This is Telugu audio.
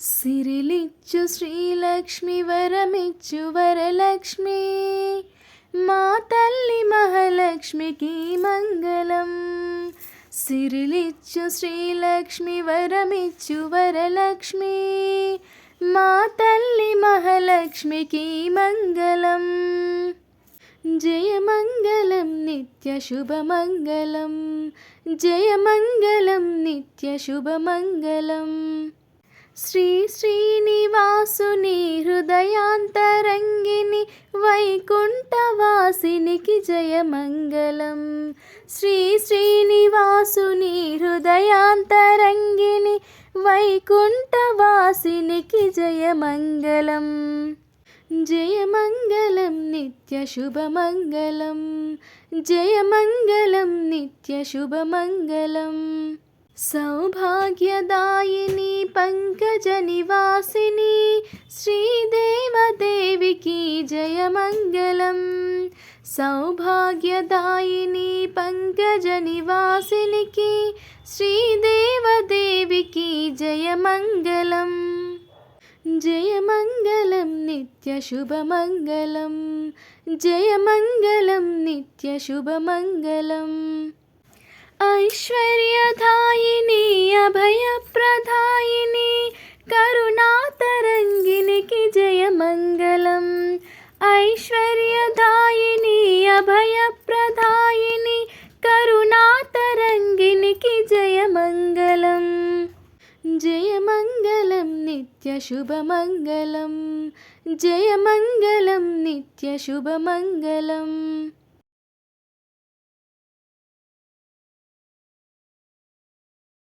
సిరిలిచ్చు శ్రీలక్ష్మి వరమిచ్చు వరలక్ష్మి. మా తల్లి మహాలక్ష్మికి మంగళం. సిరిలిచ్చు శ్రీలక్ష్మి వరమిచ్చు వరలక్ష్మి. మా తల్లి మహాలక్ష్మికి మంగళం. జయమంగళం నిత్య శుభమంగళం జయమంగళం నిత్య శుభమంగళం శ్రీ శ్రీనివాసుని హృదయాంతరంగిని వైకుంఠవాసినికి జయమంగళం. శ్రీ శ్రీనివాసుని హృదయాంతరంగిని వైకుంఠవాసినికి జయమంగళం. జయమంగళం నిత్య శుభమంగళం. జయమంగళం నిత్య శుభమంగళం. సౌభాగ్యదాయిని పంకజ నివాసిని శ్రీదేవదేవికి జయమంగళం. సౌభాగ్యదాయిని పంకజ నివాసినికి శ్రీదేవదేవికి జయమంగళం. జయమంగళం నిత్య శుభమంగళం. జయమంగళం నిత్య శుభమంగళం. ఐశ్వర్యదాయిని అభయప్రదాయిని కరుణాతరంగినికి జయమంగళం. ఐశ్వర్యదాయిని అభయప్రదాయిని కరుణాతరంగినికి జయమంగళం. జయమంగళం నిత్య శుభమంగళం. జయమంగళం నిత్య శుభమంగళం.